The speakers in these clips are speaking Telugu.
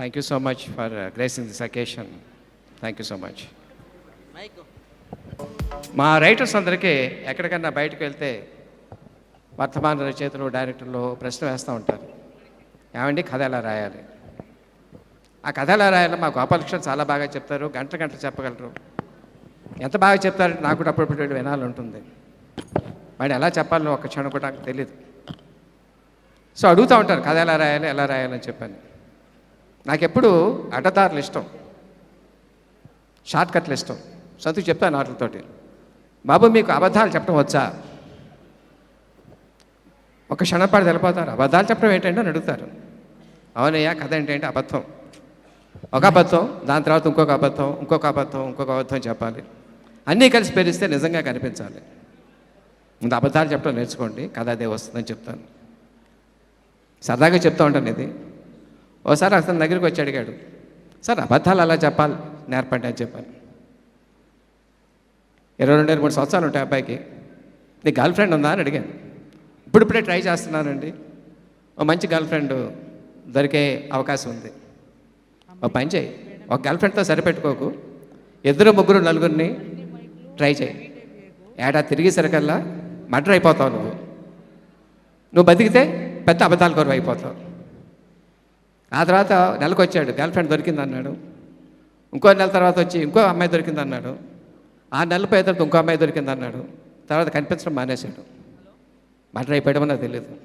Thank you so much for uh, gracing this occasion. Thank you so much. మా రైటర్స్ అందరికీ ఎక్కడికన్నా బయటకు వెళ్తే వర్తమాన రచయితలు డైరెక్టర్లు ప్రశ్న వేస్తూ ఉంటారు. ఏమండి? కథ ఎలా రాయాలి? ఆ కథ ఎలా రాయాలో మా గోపాలకృష్ణ చాలా బాగా చెప్తారు. గంట గంట చెప్పగలరు. ఎంత బాగా చెప్తారంటే నాకు కూడా అప్పుడప్పుడు వినాలి ఉంటుంది వాడు ఎలా చెప్పాలో ఒక క్షణం కూడా నాకు తెలియదు సో అడుగుతూ ఉంటారు కథ ఎలా రాయాలి? ఎలా రాయాలని చెప్పాను. నాకెప్పుడు అడ్డదారులు ఇష్టం. షార్ట్ కట్లు ఇష్టం. సతుకు చెప్తాను వాటితోటి. బాబు మీకు అబద్ధాలు చెప్పడం వచ్చా? ఒక క్షణపాటు తెలిపోతారు. అబద్ధాలు చెప్పడం ఏంటంటే అని అడుగుతారు. అవునయ్యా కథ ఏంటంటే అబద్ధం. ఒక అబద్ధం దాని తర్వాత ఇంకొక అబద్ధం ఇంకొక అబద్ధం ఇంకొక అబద్ధం చెప్పాలి. అన్నీ కలిసి పెరిస్తే నిజంగా కనిపించాలి. ముందు అబద్ధాలు చెప్పడం నేర్చుకోండి. కథ అదే వస్తుందని చెప్తాను. సరదాగా చెప్తూ ఉంటాను ఇది. ఓసారి అతని దగ్గరికి వచ్చి అడిగాడు సార్ అబద్ధాలు అలా చెప్పాలి? నేర్పండి అని చెప్పాను. ఇరవై రెండు ఇరవై మూడు సంవత్సరాలు ఉంటాయి అబ్బాయికి. నీ గర్ల్ ఫ్రెండ్ ఉందా? అని అడిగాను. ఇప్పుడిప్పుడే ట్రై చేస్తున్నానండి. ఓ మంచి గర్ల్ ఫ్రెండ్ దొరికే అవకాశం ఉంది. ఓ పని చేయి. ఒక గర్ల్ ఫ్రెండ్తో సరిపెట్టుకోకు. ఇద్దరు ముగ్గురు నలుగురిని ట్రై చేయి. ఏడా తిరిగేసరికల్లా మర్డర్ అయిపోతావు నువ్వు. నువ్వు బతికితే పెద్ద అబద్ధాల కొరవు అయిపోతావు ఆ తర్వాత నెలకు వచ్చాడు గర్ల్ ఫ్రెండ్ దొరికింది అన్నాడు ఇంకో నెల తర్వాత వచ్చి ఇంకో అమ్మాయి దొరికింది అన్నాడు ఆ నెల పోయిన తర్వాత ఇంకో అమ్మాయి దొరికింది అన్నాడు తర్వాత కనిపించడం మానేశాడు. మర్డర్ అయిపోయడం నాకు తెలియదు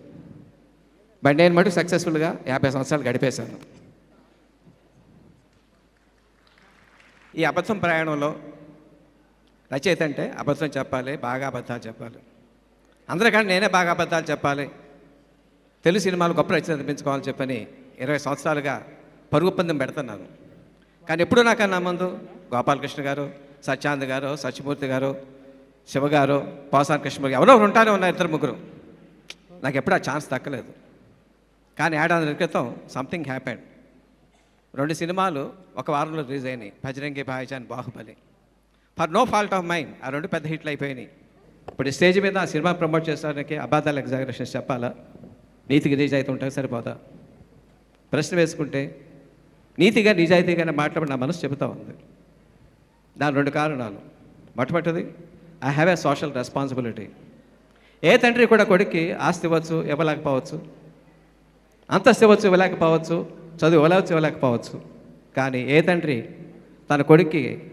బట్ నేను మటుకు సక్సెస్ఫుల్గా యాభై సంవత్సరాలు గడిపేశాను. ఈ అబద్ధం ప్రయాణంలో రచయిత అంటే అబద్ధం చెప్పాలి బాగా అబద్ధాలు చెప్పాలి. అందరికంటే నేనే బాగా అబద్ధాలు చెప్పాలి. తెలుగు సినిమాలు గొప్ప రచన అనిపించుకోవాలని చెప్పని ఇరవై సంవత్సరాలుగా పరుగు పందెం పెడుతున్నాను. కానీ ఎప్పుడు అన్న ముందు గోపాలకృష్ణ గారు సత్యానంద్ గారు సత్యమూర్తి గారు శివ గారు పోసాన్ కృష్ణ గారు ఎవరో ఉంటానే ఉన్నారు ఇద్దరు ముగ్గురు. నాకు ఎప్పుడు ఆ ఛాన్స్ దక్కలేదు. కానీ ఏడాది క్రితం సంథింగ్ హ్యాపెండ్ రెండు సినిమాలు ఒక వారంలో రిలీజ్ అయినాయి. Bajrangi Bhaijaan Baahubali. For no fault of mind ఆ రెండు పెద్ద హిట్లు అయిపోయినాయి. ఇప్పుడు స్టేజ్ మీద ఆ సినిమా ప్రమోట్ చేసడానికి అబాధాలు ఎగ్జాగరేషన్స్ చెప్పాలా? నీతికి నిజాయితీ ఉంటే సరిపోదా? ప్రశ్న వేసుకుంటే నీతిగా నిజాయితీగానే మాట్లాడి నా మనసు చెబుతా ఉంది. దాని రెండు కారణాలు. మొట్టమొదటిది I have a social responsibility ఏ తండ్రి కూడా కొడుక్కి ఆస్తి ఇవ్వచ్చు ఇవ్వలేకపోవచ్చు. అంతస్తు ఇవ్వచ్చు ఇవ్వలేకపోవచ్చు. చదువు ఇవ్వలేవచ్చు ఇవ్వలేకపోవచ్చు. కానీ ఏ తండ్రి తన కొడుక్కి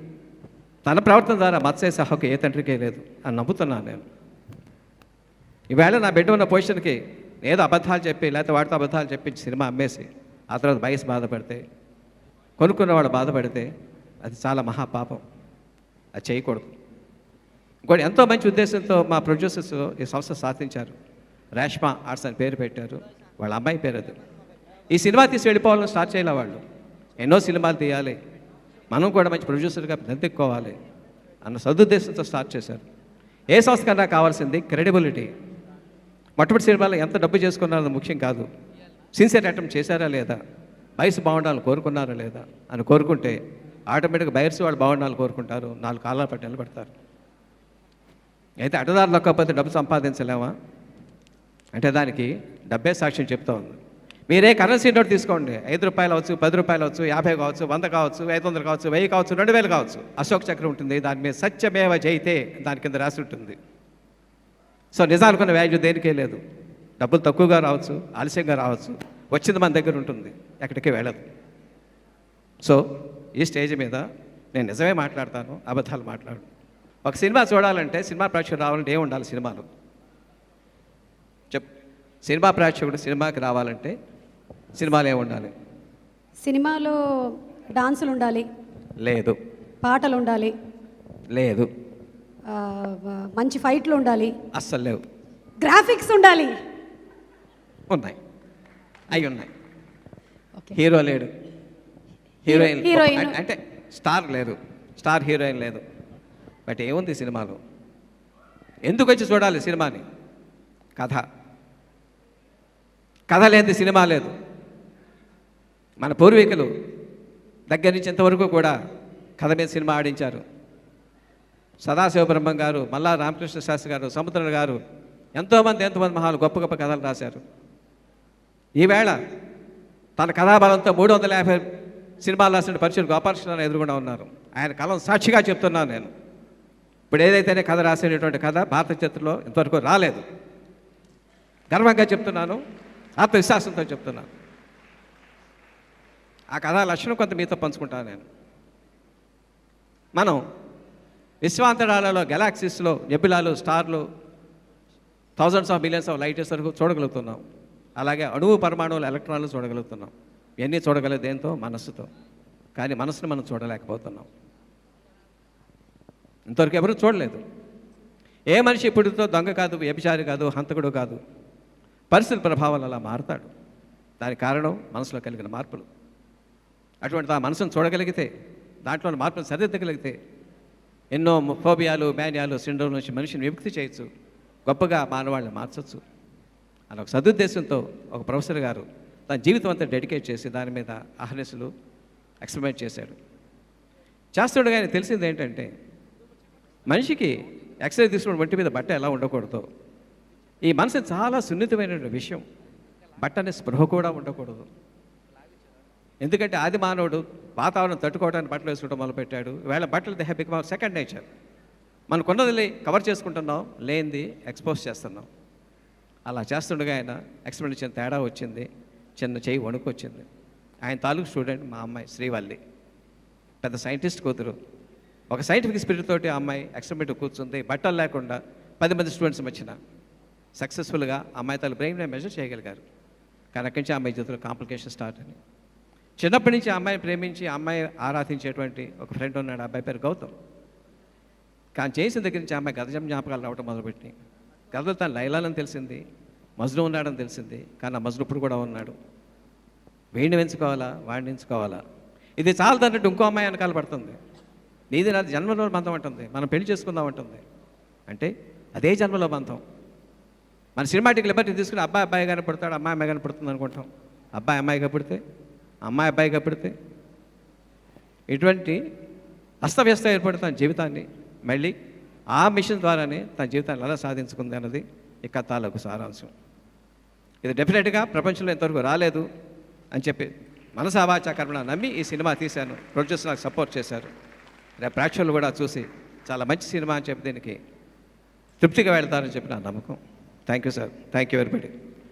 తన ప్రవర్తన ద్వారా మత్స్యేసే హక్కు ఏ తండ్రికే లేదు అని నమ్ముతున్నాను నేను. ఈవేళ నా బిడ్డ ఉన్న పొజిషన్కి ఏదో అబద్ధాలు చెప్పి లేకపోతే వాడితో అబద్ధాలు చెప్పి సినిమా అమ్మేసి ఆ తర్వాత వయసు బాధపడితే కొనుక్కున్నవాడు బాధపడితే అది చాలా మహాపాపం. అది చేయకూడదు. ఇంకోటి ఎంతో మంచి ఉద్దేశంతో మా ప్రొడ్యూసర్స్ ఈ సంస్థ సాధించారు రేష్మా ఆర్ట్స్ అని పేరు పెట్టారు. వాళ్ళ అమ్మాయి పేరు అది. ఈ సినిమా తీసి వెళ్ళిపోవాలని స్టార్ట్ చేయాలి వాళ్ళు. ఎన్నో సినిమాలు తీయాలి. మనం కూడా మంచి ప్రొడ్యూసర్గా నెంతెక్కోవాలి అన్న సదుద్దేశంతో స్టార్ట్ చేశారు. ఏ సంస్థ కన్నా కావాల్సింది క్రెడిబిలిటీ. మొట్టమొదటి సినిమాలో ఎంత డబ్బు చేసుకున్నారో ముఖ్యం కాదు. సిన్సియర్ అటెంప్ట్ చేశారా లేదా? వయసు బాగుండాలని కోరుకున్నారా లేదా? అని కోరుకుంటే ఆటోమేటిక్గా బయర్స్ వాళ్ళు బాగుండాలని కోరుకుంటారు. నాలుగు కాలాల పట్టి నిలబడతారు అయితే అడ్డదారు లొక్కపోతే డబ్బు సంపాదించలేమా? అంటే దానికి డబ్బే సాక్ష్యం చెప్తా ఉంది. మీరే కరెన్సీ నోట్ తీసుకోండి. ఐదు రూపాయలు అవచ్చు పది రూపాయలు అవచ్చు యాభై కావచ్చు వంద కావచ్చు ఐదు వందలు కావచ్చు వెయ్యి కావచ్చు రెండు వేలు కావచ్చు. అశోక్ చక్రం ఉంటుంది. దాని మీద సత్యమేవ జయితే దాని కింద రాసి ఉంటుంది. సో నిజానుకున్న వాల్యూ దేనికే లేదు. డబ్బులు తక్కువగా రావచ్చు ఆలస్యంగా రావచ్చు వచ్చింది మన దగ్గర ఉంటుంది ఎక్కడికి వెళ్ళదు. సో ఈ స్టేజ్ మీద నేను నిజమే మాట్లాడతాను అబద్ధాలు మాట్లాడు ఒక సినిమా చూడాలంటే సినిమా ప్రేక్షకుడు రావాలంటే ఏం ఉండాలి సినిమాలో? చెప్. సినిమా ప్రేక్షకుడు సినిమాకి రావాలంటే సినిమాలు ఏమి ఉండాలి? సినిమాలో డాన్సులు ఉండాలి. లేదు. పాటలు ఉండాలి. లేదు. మంచి ఫైట్లు ఉండాలి. అస్సలు లేవు. గ్రాఫిక్స్ ఉండాలి. ఉన్నాయి. అవి ఉన్నాయి. హీరో లేడు. హీరోయిన్. హీరోయిన్. అంటే- అంటే స్టార్ లేదు. స్టార్ హీరోయిన్ లేదు. బట్ ఏముంది సినిమాలో? ఎందుకు వచ్చి చూడాలి సినిమాని? కథ. కథ లేని సినిమా లేదు. మన పూర్వీకులు దగ్గర నుంచి ఇంతవరకు కూడా కథ మీద సినిమా ఆడించారు. సదాశివ బ్రహ్మం గారు మల్లా రామకృష్ణ శాస్త్రి గారు సముద్రుడు గారు ఎంతోమంది ఎంతోమంది మహాలు గొప్ప గొప్ప కథలు రాశారు. ఈవేళ తన కథాబలంతో మూడు వందల యాభై సినిమాలు రాసిన పరిచయం గోపాలకృష్ణ ఎదురుకుండా ఉన్నారు. ఆయన కలం సాక్షిగా చెప్తున్నాను నేను. ఇప్పుడు ఏదైతేనే కథ రాసేటటువంటి కథ భారత చరిత్రలో ఇంతవరకు రాలేదు. గర్వంగా చెప్తున్నాను ఆత్మవిశ్వాసంతో చెప్తున్నాను. ఆ కథ లక్షణం కొంత మీతో పంచుకుంటాను నేను. మనం విశ్వాంతరాలలో గెలాక్సీస్లో నెబులాలు స్టార్లు thousands of millions of light వరకు చూడగలుగుతున్నాం. అలాగే అణువు పరమాణువులు ఎలక్ట్రాన్లు చూడగలుగుతున్నాం. ఇవన్నీ చూడగలదు దేంతో? మనస్సుతో. కానీ మనసును మనం చూడలేకపోతున్నాం. ఇంతవరకు ఎవరూ చూడలేదు. ఏ మనిషి ఇప్పుడుతో దొంగ కాదు వ్యభిచారి కాదు హంతకుడు కాదు పరిస్థితుల ప్రభావాలు అలా మారుతాడు. దానికి కారణం మనసులో కలిగిన మార్పులు. అటువంటి ఆ మనసును చూడగలిగితే దాంట్లో మార్పులు సరిదిద్దగలిగితే ఎన్నో ఫోబియాలు మేనియాలు సిండ్రోమ్ నుంచి మనిషిని విముక్తి చేయొచ్చు. గొప్పగా మానవాళ్ళని మార్చచ్చు. అని ఒక సదుద్దేశంతో ఒక ప్రొఫెసర్ గారు తన జీవితం అంతా డెడికేట్ చేసి దాని మీద అహర్నిశలు ఎక్స్పెరిమెంట్ చేశాడు చేస్తుండగా కానీ తెలిసింది ఏంటంటే మనిషికి ఎక్స్రే తీసుకున్న ఒంటి మీద బట్ట ఎలా ఉండకూడదు ఈ మనసు చాలా సున్నితమైన విషయం. బట్ట అనే స్పృహ కూడా ఉండకూడదు. ఎందుకంటే ఆది మానవుడు వాతావరణం తట్టుకోవడానికి బట్టలు వేసుకోవడం మొదలుపెట్టాడు. వేళ బట్టలు they have become second nature. మనకున్నది కవర్ చేసుకుంటున్నాం లేనిది ఎక్స్పోజ్ చేస్తున్నాం. అలా చేస్తుండగా ఆయన ఎక్స్పెరిమెంట్ చిన్న తేడా వచ్చింది. చిన్న చేయి వణుకు వచ్చింది ఆయన తాలూకు స్టూడెంట్ మా అమ్మాయి శ్రీవల్లి. పెద్ద సైంటిస్ట్ కూతురు. ఒక సైంటిఫిక్ స్పిరిట్ తోటి ఆ అమ్మాయి ఎక్స్పెరిమెంట్ కూర్చుంది. బట్టలు లేకుండా పది మంది స్టూడెంట్స్ వచ్చిన. సక్సెస్ఫుల్గా అమ్మాయి తల బ్రెయిన్ మెజర్ చేయగలిగారు. కానీ అక్కడి నుంచి అమ్మాయి జీవితంలో కాంప్లికేషన్ స్టార్ట్ అని. చిన్నప్పటి నుంచి అమ్మాయిని ప్రేమించి ఆ అమ్మాయి ఆరాధించేటువంటి ఒక ఫ్రెండ్ ఉన్నాడు. అబ్బాయి పేరు గౌతమ్. కానీ చేసిన దగ్గర నుంచి అమ్మాయి గతజం జ్ఞాపకాలు రావడం మొదలుపెట్టినాయి. గతలో తను లైలాలని తెలిసింది మజ్ను ఉన్నాడని తెలిసింది కానీ ఆ మజ్ను ఇప్పుడు కూడా ఉన్నాడు. వీడిని ఎంచుకోవాలా వాడిని ఎంచుకోవాలా? ఇది చాలదన్నట్టు ఇంకో అమ్మాయి వెనకాల పడుతుంది. నీది నాది జన్మలో బంధం అంటుంది మనం పెళ్ళి చేసుకుందాం అంటుంది. అంటే అదే జన్మలో బంధం. మన సినిమాటిక్ లిబర్టీ తీసుకుని అబ్బాయి అబ్బాయి కానీ పుడతాడు అమ్మాయి అమ్మాయి కానీ పుడుతుంది అనుకుంటాం. అబ్బాయి అమ్మాయిగా పుడితే అమ్మాయి అబ్బాయిగా పుడితే ఇటువంటి అస్తవ్యస్త ఏర్పడుతుంది జీవితాన్ని. మళ్ళీ ఆ మిషన్ ద్వారానే తన జీవితాన్ని ఎలా సాధించుకుంది అన్నది ఈ కథలకు సారాంశం. ఇది డెఫినెట్గా ప్రపంచంలో ఇంతవరకు రాలేదు అని చెప్పి మనసాభాచకర్మణ నమ్మి ఈ సినిమా తీశాను. ప్రొడ్యూసర్ నాకు సపోర్ట్ చేశారు. రేపు ప్రేక్షకులు కూడా చూసి చాలా మంచి సినిమా అని చెప్పి దీనికి తృప్తిగా వెళ్తారని చెప్పి నా నమ్మకం. Thank you sir. Thank you very much